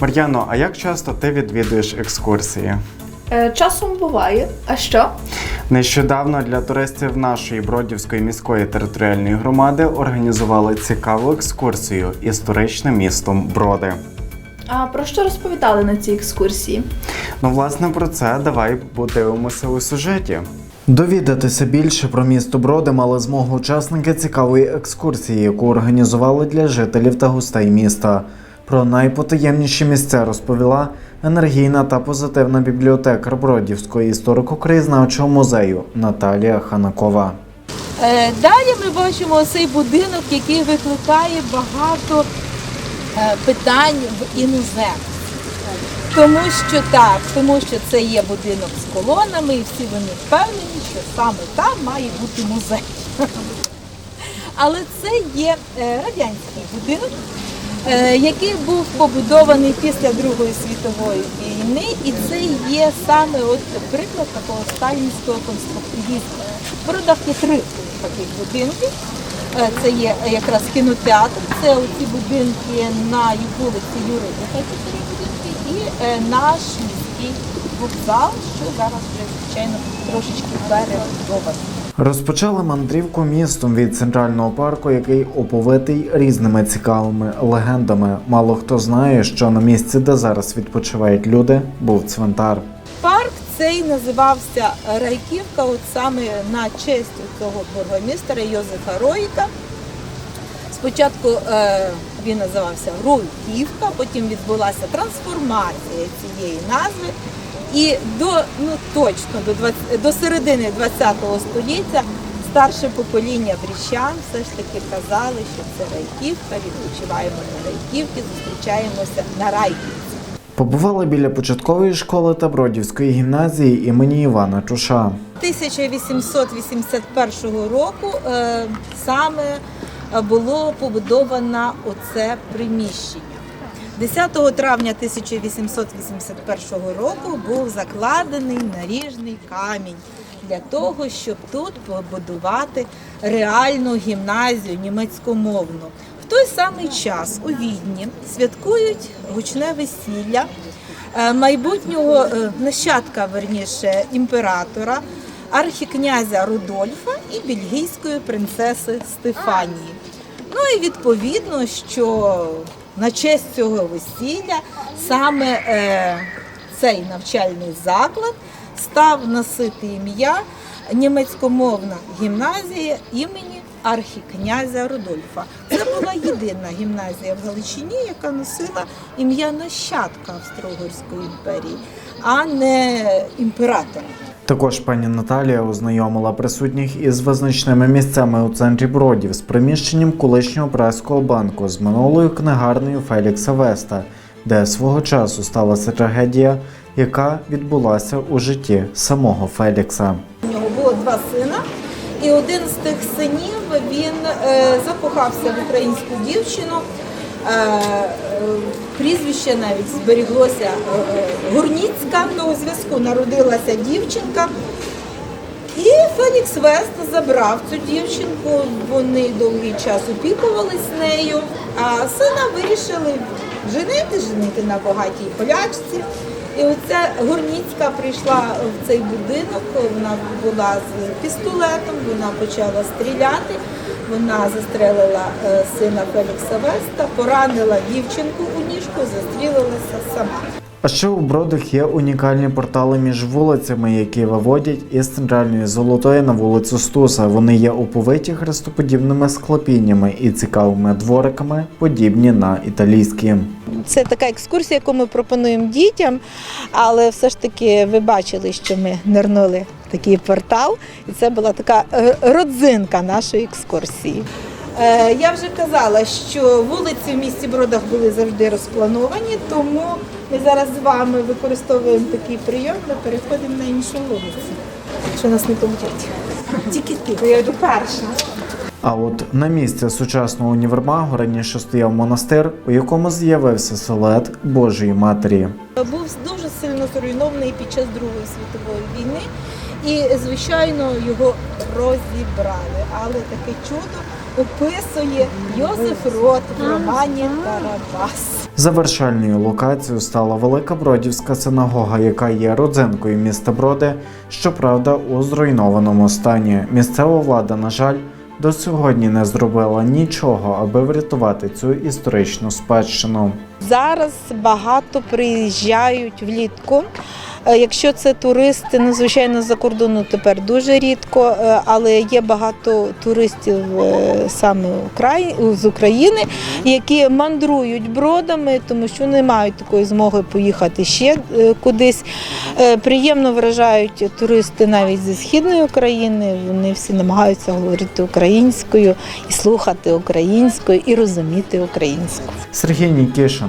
Мар'яно, а як часто ти відвідуєш екскурсії? Е, Часом буває. А що? Нещодавно для туристів нашої Бродівської міської територіальної громади організували цікаву екскурсію історичним містом Броди. А про що розповідали на цій екскурсії? Ну, власне, про це давай подивимося у сюжеті. Довідатися більше про місто Броди мали змогу учасники цікавої екскурсії, яку організували для жителів та гостей міста. Про найпотаємніші місця розповіла енергійна та позитивна бібліотекар Бродівського історико-краєзнавчого музею Наталія Ханакова. Е, Далі ми бачимо цей будинок, який викликає багато е, питань в іноземців. Тому що так, тому що це є будинок з колонами, і всі вони впевнені, що саме там має бути музей. Але це є е, радянський будинок, який був побудований після Другої світової війни, і це є саме от приклад такого сталінського конструктивізму. В Бородах є три таких будинки. Е, Це є якраз кінотеатр, це оці будинки на вулиці Юрика, і е, наш міський вокзал, що зараз вже звичайно трошечки перебудований. Розпочали мандрівку містом від центрального парку, який оповитий різними цікавими легендами. Мало хто знає, що на місці, де зараз відпочивають люди, був цвинтар. Парк цей називався Райківка, от саме на честь цього бургомістра Йозефа Роїка. Спочатку е, він називався Руйківка, потім відбулася трансформація цієї назви. І до ну точно до 20, до середини ХХ століття старше покоління бріщан все ж таки казали, що це Райківка, відпочиваємо на Райківці, зустрічаємося на Райківці. Побували біля початкової школи та Бродівської гімназії імені Івана Чуша. 1881 року е, саме було побудовано оце приміщення. 10 травня 1881 року був закладений наріжний камінь для того, щоб тут побудувати реальну гімназію німецькомовну. В той самий час у Відні святкують гучне весілля е, майбутнього е, нащадка, верніше, імператора, архікнязя Рудольфа і бельгійської принцеси Стефанії. Ну і відповідно, що на честь цього весілля саме е, цей навчальний заклад став носити ім'я німецькомовна гімназія імені архікнязя Рудольфа. Це була єдина гімназія в Галичині, яка носила ім'я нащадка Австро-Угорської імперії, а не імператора. Також пані Наталія ознайомила присутніх із визначними місцями у центрі Бродів з приміщенням колишнього праського банку з минулою книгарнею Фелікса Веста, де свого часу сталася трагедія, яка відбулася у житті самого Фелікса. У нього було два сина, і один з тих синів він е, закохався в українську дівчину. Е, прізвище навіть зберіглося е, е, Гурніцька, то у зв'язку народилася дівчинка. І Фелікс Вест забрав цю дівчинку, вони довгий час опікувались нею, а сина вирішили женити, женити на багатій полячці. І оця Горніцька прийшла в цей будинок, вона була з пістолетом, вона почала стріляти, вона застрелила е, сина Фелікса Веста, поранила дівчинку у ніжку, застрілилася сама. А ще у Бродах є унікальні портали між вулицями, які виводять із центральної золотої на вулицю Стуса. Вони є оповиті хрестоподібними склепіннями і цікавими двориками, подібні на італійські. Це така екскурсія, яку ми пропонуємо дітям, але все ж таки ви бачили, що ми нирнули в такий портал, і це була така родзинка нашої екскурсії. Е, Я вже казала, що вулиці в місті Бродах були завжди розплановані, тому ми зараз з вами використовуємо такий прийом, ми переходимо на іншу вулицю. Якщо нас не помітять. Тільки ти. Я йду перша. А от на місці сучасного універмагу раніше стояв монастир, у якому з'явився силует Божої Матері. був дуже сильно зруйнований під час Другої світової війни. І, звичайно, його розібрали. Але таке чудо описує Йозеф Рот в романі Тарабас. Завершальною локацією стала Велика Бродівська синагога, яка є родзинкою міста Броди, щоправда, у зруйнованому стані. Місцева влада, на жаль, до сьогодні не зробила нічого, аби врятувати цю історичну спадщину. Зараз багато приїжджають влітку. Е, Якщо це туристи, ну звичайно, за кордону тепер дуже рідко, е, але є багато туристів е, саме з України, які мандрують бродами, тому що не мають такої змоги поїхати ще кудись. Приємно вражають туристи навіть зі східної України. Вони всі намагаються говорити українською і слухати українською, і розуміти українську. Сергій Нікішин,